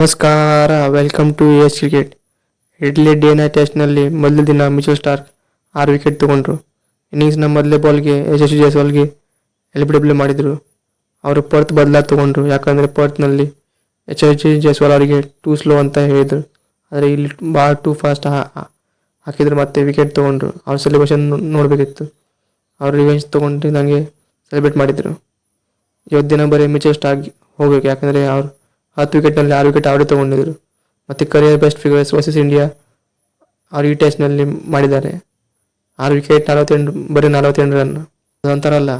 ನಮಸ್ಕಾರ welcome to S cricket ಇಡ್ಲಿ day night ಟೆಸ್ಟ್ನಲ್ಲಿ ಮೊದಲ ದಿನ ಮಿಚೆಲ್ ಸ್ಟಾರ್ಕ್ ಆರು ವಿಕೆಟ್ ತಗೊಂಡ್ರು. ಇನ್ನಿಂಗ್ಸ್ನ ಮೊದಲೇ ಬಾಲ್ಗೆ ಯಶಸ್ವಿ ಜೈಸ್ವಾಲ್ಗೆ ಎಲ್ ಬಿ ಡಬ್ಲ್ಯೂ ಮಾಡಿದರು. ಅವರು ಪರ್ತ್ ಬದಲಾಗಿ ತೊಗೊಂಡ್ರು. ಯಾಕಂದರೆ ಪರ್ತ್ನಲ್ಲಿ ಎಚ್ ಎಚ್ ಜೈಸ್ವಾಲ್ ಅವರಿಗೆ ಟೂ ಸ್ಲೋ ಅಂತ ಹೇಳಿದರು. ಆದರೆ ಇಲ್ಲಿ ಭಾಳ ಟೂ ಫಾಸ್ಟ್ ಹಾಕಿದ್ರು ಮತ್ತೆ ವಿಕೆಟ್ ತೊಗೊಂಡ್ರು. ಅವ್ರ ಸೆಲೆಬ್ರೇಷನ್ ನೋಡಬೇಕಿತ್ತು. ಅವ್ರು ರಿವೆಂಜ್ ತೊಗೊಂಡು ನನಗೆ ಸೆಲೆಬ್ರೇಟ್ ಮಾಡಿದರು. ಇವತ್ತು ದಿನ ಬರೀ ಮಿಚೆಲ್ ಸ್ಟಾರ್ಕ್ ಹೋಗಬೇಕು. ಯಾಕಂದರೆ ಅವ್ರು ಹತ್ತು ವಿಕೆಟ್ನಲ್ಲಿ ಆರು ವಿಕೆಟ್ ಅವರೇ ತಗೊಂಡಿದ್ದರು ಮತ್ತು career best figures versus India ಅವರು ಈ ಟೆಸ್ಟ್ನಲ್ಲಿ ಮಾಡಿದ್ದಾರೆ. ಆರು ವಿಕೆಟ್ ನಲವತ್ತೆಂಟು, ಬರೀ ನಲವತ್ತೆಂಟು ರನ್ ಅಂತಾರಲ್ಲ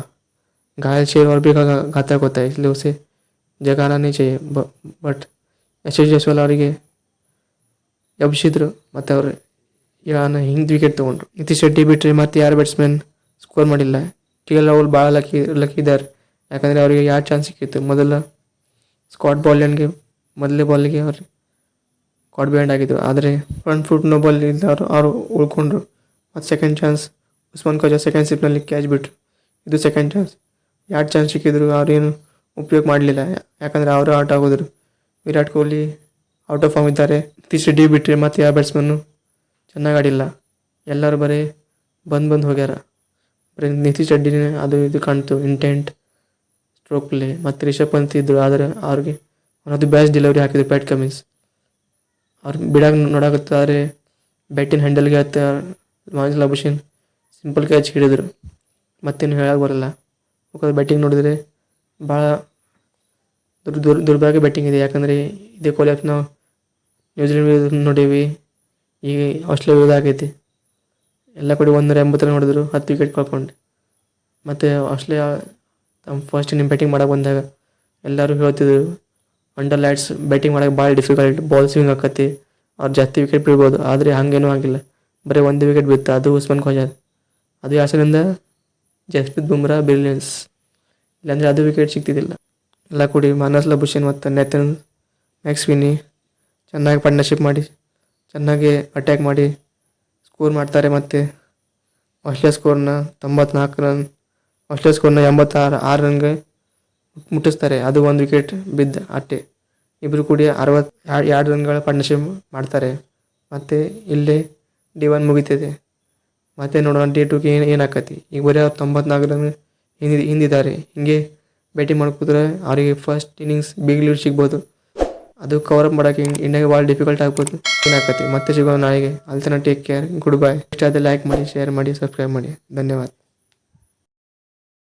ಗಾಯಲ್ ಶೇರ್ ಅವ್ರು ಬೇಕಾಗ ಗಾತ ಗೊತ್ತಾ? ಇಲ್ಲಿ ಉಸೆ ಜಗಾನೇ ಜಯ. ಬಟ್ ಎಸ್ ಎಸ್ ಜೈಸ್ವಾಲ್ ಅವರಿಗೆ ಎಬ್ಬಿಸಿದ್ರು. ಮತ್ತು ಅವರು ನಾನು ಹಿಂಗೆ ವಿಕೆಟ್ ತೊಗೊಂಡ್ರು. ನಿತೀಶ್ ಶೆಟ್ಟಿ ಬಿಟ್ಟರೆ ಮತ್ತು ಯಾರು ಬ್ಯಾಟ್ಸ್ಮನ್ ಸ್ಕೋರ್ ಮಾಡಿಲ್ಲ. ಕೆ ಎಲ್ ರಾಹುಲ್ ಭಾಳ ಲಕ್ಕಿ ಲಕ್ಕಿದ್ದಾರೆ ಯಾಕಂದರೆ ಅವರಿಗೆ ಯಾವ ಚಾನ್ಸ್ ಸಿಕ್ಕಿತ್ತು? ಮೊದಲು ಸ್ಕಾಟ್ ಬಾಲ್ಯನ್ಗೆ ಮೊದಲೇ ಬಾಲಿಗೆ ಅವರು ಕಾಟ್ ಬ್ಯಾಂಡ್ ಆಗಿದ್ರು. ಆದರೆ ಫ್ರಂಟ್ ಫುಟ್ ನೋ ಬಾಲ್ ಇಲ್ಲ ಅವರು ಅವರು ಉಳ್ಕೊಂಡ್ರು. ಮತ್ತು second chance Usman Khawaja second ಸಿಪ್ನಲ್ಲಿ catch ಬಿಟ್ರು. ಇದು ಸೆಕೆಂಡ್ ಚಾನ್ಸ್ ಎರಡು ಚಾನ್ಸ್ ಸಿಕ್ಕಿದ್ರು ಅವ್ರೇನು ಉಪಯೋಗ ಮಾಡಲಿಲ್ಲ. ಯಾಕಂದರೆ ಅವರು out ಆಗೋದ್ರು. Virat Kohli out of form ಇದ್ದಾರೆ. ನಿತೀಶ್ ಡಿ ಬಿಟ್ಟರೆ ಮತ್ತು ಯಾವ ಬ್ಯಾಟ್ಸ್ಮನ್ನು ಚೆನ್ನಾಗಿ ಆಡಿಲ್ಲ. ಎಲ್ಲರೂ ಬರೀ ಬಂದು ಬಂದು ಹೋಗ್ಯಾರ. ಬರೀ ನಿತೀಶ್ ಅಡ್ಡಿನೇ ಅದು ಇದು ಕಾಣ್ತು. ಇಂಟೆಂಟ್ ಸ್ಟ್ರೋಕ್ ಪ್ಲೇ ಮತ್ತು ರಿಷಬ್ ಪಂತ್ ಇದ್ದರು ಆದರೆ ಅವ್ರಿಗೆ ಅವನದು ಬ್ಯಾಚ್ ಡೆಲಿವರಿ ಹಾಕಿದ್ರು ಪ್ಯಾಟ್ ಕಮಿನ್ಸ್ ಅವ್ರು ಬಿಡಾಗ ಆದರೆ ಬ್ಯಾಟಿನ ಹ್ಯಾಂಡಲ್ಗೆ ಹತ್ತ ಅಬುಷನ್ ಸಿಂಪಲ್ ಕ್ಯಾಚ್ ಹಿಡಿದ್ರು. ಮತ್ತೇನು ಹೇಳಕ್ಕೆ ಬರಲ್ಲ. ಯಾಕಂದ್ರೆ ಬ್ಯಾಟಿಂಗ್ ನೋಡಿದರೆ ಭಾಳ ದುರ್ ದುರ್ ದುರ್ಭಾಗ್ಯ ಬ್ಯಾಟಿಂಗ್ ಇದೆ. ಯಾಕಂದರೆ ಇದೇ ಕೊಹ್ಲಿ ನಾವು ನ್ಯೂಜಿಲೆಂಡ್ ವಿರುದ್ಧ ನೋಡೀವಿ. ಈಗ ಆಸ್ಟ್ರೇಲಿಯಾ ವಿರುದ್ಧ ಆಗೈತಿ. ಎಲ್ಲ ಕಡೆ ಒಂದೂರ ಎಂಬತ್ತರ ನೋಡಿದ್ರು, ಹತ್ತು ವಿಕೆಟ್ ಕಳ್ಕೊಂಡು. ಮತ್ತು ಆಸ್ಟ್ರೇಲಿಯಾ ತಮ್ಮ ಫಸ್ಟ್ ಇನ್ನಿಂಗ್ ಬ್ಯಾಟಿಂಗ್ ಮಾಡೋಕೆ ಬಂದಾಗ ಎಲ್ಲರೂ ಹೇಳ್ತಿದ್ರು ಅಂಡರ್ ಲೈಟ್ಸ್ ಬ್ಯಾಟಿಂಗ್ ಮಾಡೋಕೆ ಭಾಳ ಡಿಫಿಕಲ್ಟ್ ಬಾಲ್ ಸ್ವಿಂಗ್ ಆಕತಿ, ಅವ್ರು ಜಾಸ್ತಿ ವಿಕೆಟ್ ಬಿಡ್ಬೋದು ಆದರೆ ಹಾಗೇನೂ ಆಗಿಲ್ಲ. ಬರೀ ಒಂದು ವಿಕೆಟ್ ಬಿತ್ತು, ಅದು ಉಸ್ಮಾನ್ ಖವಾಜಾ ಅದು ಯಾಸರಿಂದ ಜಸ್ಪ್ರೀತ್ ಬುಮ್ರಾ ಬ್ರಿಲಿಯನ್ಸ್ ಇಲ್ಲಾಂದರೆ ಅದು ವಿಕೆಟ್ ಸಿಗ್ತಿದ್ದಿಲ್ಲ. ಎಲ್ಲ ಕೂಡಿ ಮಾನಸ್ ಲಭೂಷಣ್ ಮತ್ತು ನೆತನ್ ಮ್ಯಾಕ್ಸ್ ವಿನಿ ಚೆನ್ನಾಗಿ ಪಾರ್ಟ್ನರ್ಶಿಪ್ ಮಾಡಿ, ಚೆನ್ನಾಗಿ ಅಟ್ಯಾಕ್ ಮಾಡಿ ಸ್ಕೋರ್ ಮಾಡ್ತಾರೆ ಮತ್ತು ಆಸ್ಟ್ರೇಲಿಯಾ ಸ್ಕೋರ್ನ ತೊಂಬತ್ನಾಲ್ಕು ರನ್ ಆಸ್ಟ್ರೇಲಿಯಾ ಸ್ಕೋರ್ನ ಎಂಬತ್ತಾರು, ಆರು ರನ್ಗೆ ಮುಟ್ಟಿಸ್ತಾರೆ. ಅದು ಒಂದು ವಿಕೆಟ್ ಬಿದ್ದ ಅಟ್ಟೆ. ಇಬ್ಬರು ಕೂಡಿ ಅರವತ್ತು ಎರಡು ರನ್ಗಳ ಪಾರ್ಟ್ನರ್ಶಿಪ್ ಮಾಡ್ತಾರೆ. ಮತ್ತು ಇಲ್ಲೇ ಡಿ ಒನ್ ಮುಗಿತದೆ. ಮತ್ತೆ ನೋಡೋಣ ಡಿ ಟೂಗೆ ಏನು, ಏನಾಕತಿ? ಈಗ ಬರೀ ಅವ್ರು ತೊಂಬತ್ನಾಲ್ಕು ರನ್ ಹಿಂದಿ, ಹಿಂದಿದ್ದಾರೆ. ಹಿಂಗೆ ಬ್ಯಾಟಿಂಗ್ ಮಾಡ್ಕೋದ್ರೆ ಅವರಿಗೆ ಫಸ್ಟ್ ಇನ್ನಿಂಗ್ಸ್ ಬಿಗ್ ಲೀಡ್ ಸಿಗ್ಬೋದು. ಅದು ಕವರ್ ಅಪ್ ಮಾಡೋಕ್ಕೆ ಇಂಡಿಯಾಗೆ ಭಾಳ ಡಿಫಿಕಲ್ಟ್ ಆಗ್ಬೋದು. ಏನಾಗತ್ತೆ ಮತ್ತೆ ಸಿಗೋಣ ನಾಳೆಗೆ. ಅಲ್ತನ ಟೇಕ್ ಕೇರ್ ಗುಡ್ ಬೈ ಇಷ್ಟ ಆದರೆ ಲೈಕ್ ಮಾಡಿ ಶೇರ್ ಮಾಡಿ ಸಬ್ಸ್ಕ್ರೈಬ್ ಮಾಡಿ. ಧನ್ಯವಾದ.